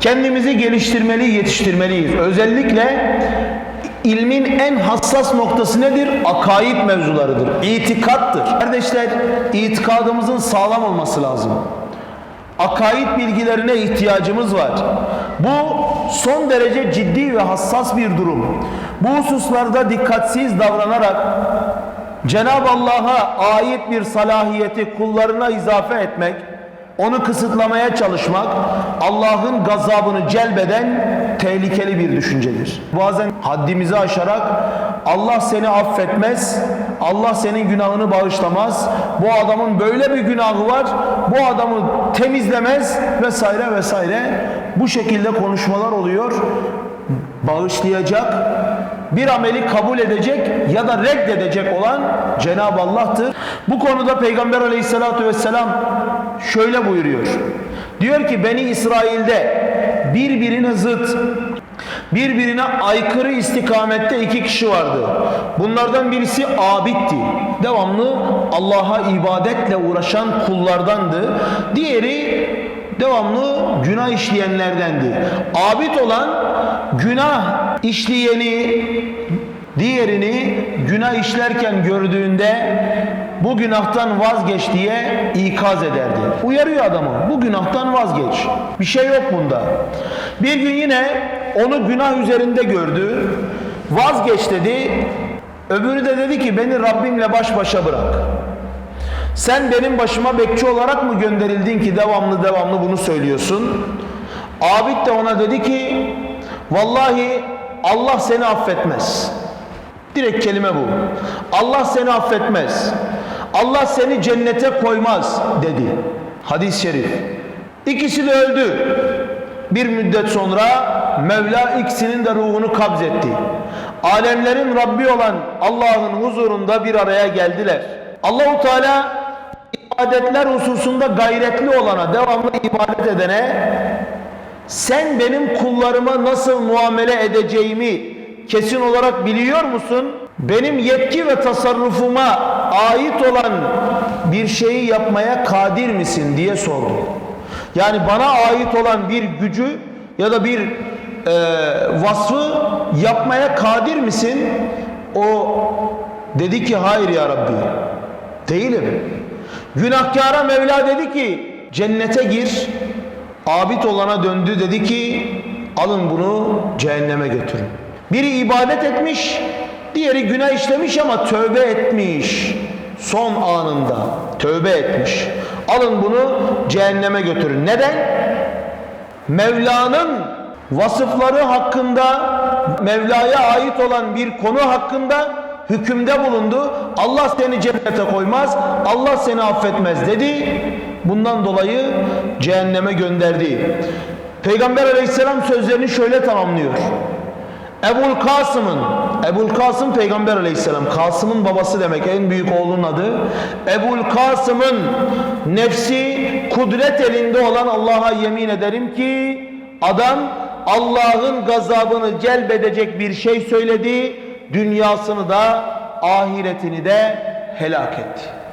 Kendimizi geliştirmeli, yetiştirmeliyiz. Özellikle ilmin en hassas noktası nedir? Akaid mevzularıdır. İtikattır. Kardeşler, itikadımızın sağlam olması lazım. Akaid bilgilerine ihtiyacımız var. Bu son derece ciddi ve hassas bir durum. Bu hususlarda dikkatsiz davranarak Cenab-ı Allah'a ait bir salahiyeti kullarına izafe etmek, onu kısıtlamaya çalışmak Allah'ın gazabını celbeden tehlikeli bir düşüncedir. Bazen haddimizi aşarak Allah seni affetmez, Allah senin günahını bağışlamaz, bu adamın böyle bir günahı var, bu adamı temizlemez vesaire vesaire bu şekilde konuşmalar oluyor. Bağışlayacak, bir ameli kabul edecek ya da reddedecek olan Cenab-ı Allah'tır. Bu konuda Peygamber aleyhissalatu vesselam şöyle buyuruyor. Diyor ki Beni İsrail'de birbirine zıt, birbirine aykırı istikamette iki kişi vardı. Bunlardan birisi abitti. Devamlı Allah'a ibadetle uğraşan kullardandı. Diğeri devamlı günah işleyenlerdendi. Abid olan günah işleyeni diğerini günah işlerken gördüğünde bu günahtan vazgeç diye ikaz ederdi. Uyarıyor adamı. Bu günahtan vazgeç. Bir şey yok bunda. Bir gün yine onu günah üzerinde gördü. Vazgeç dedi. Öbürü de dedi ki beni Rabbimle baş başa bırak. Sen benim başıma bekçi olarak mı gönderildin ki devamlı devamlı bunu söylüyorsun? Abid de ona dedi ki vallahi Allah seni affetmez. Direkt kelime bu. Allah seni affetmez. Allah seni cennete koymaz dedi. Hadis-i şerif. İkisi de öldü. Bir müddet sonra Mevla ikisinin de ruhunu kabzetti. Alemlerin Rabbi olan Allah'ın huzurunda bir araya geldiler. Allahu Teala ibadetler hususunda gayretli olana, devamlı ibadet edene sen benim kullarıma nasıl muamele edeceğimi kesin olarak biliyor musun? Benim yetki ve tasarrufuma ait olan bir şeyi yapmaya kadir misin diye sordu. Yani bana ait olan bir gücü ya da bir e, vasfı yapmaya kadir misin? O dedi ki hayır ya Rabbi. Değilim. Günahkara Mevla dedi ki cennete gir. Abid olana döndü dedi ki alın bunu cehenneme götürün. Biri ibadet etmiş, diğeri günah işlemiş ama tövbe etmiş. Son anında tövbe etmiş. Alın bunu cehenneme götürün. Neden? Mevla'nın vasıfları hakkında Mevla'ya ait olan bir konu hakkında hükümde bulundu. Allah seni cennete koymaz, Allah seni affetmez dedi. Bundan dolayı cehenneme gönderdi. Peygamber aleyhisselam sözlerini şöyle tamamlıyor. Ebul Kasım'ın, Ebul Kasım Peygamber aleyhisselam, Kasım'ın babası demek en büyük oğlunun adı. Ebul Kasım'ın nefsi kudret elinde olan Allah'a yemin ederim ki adam Allah'ın gazabını celbedecek bir şey söyledi, dünyasını da ahiretini de helak etti.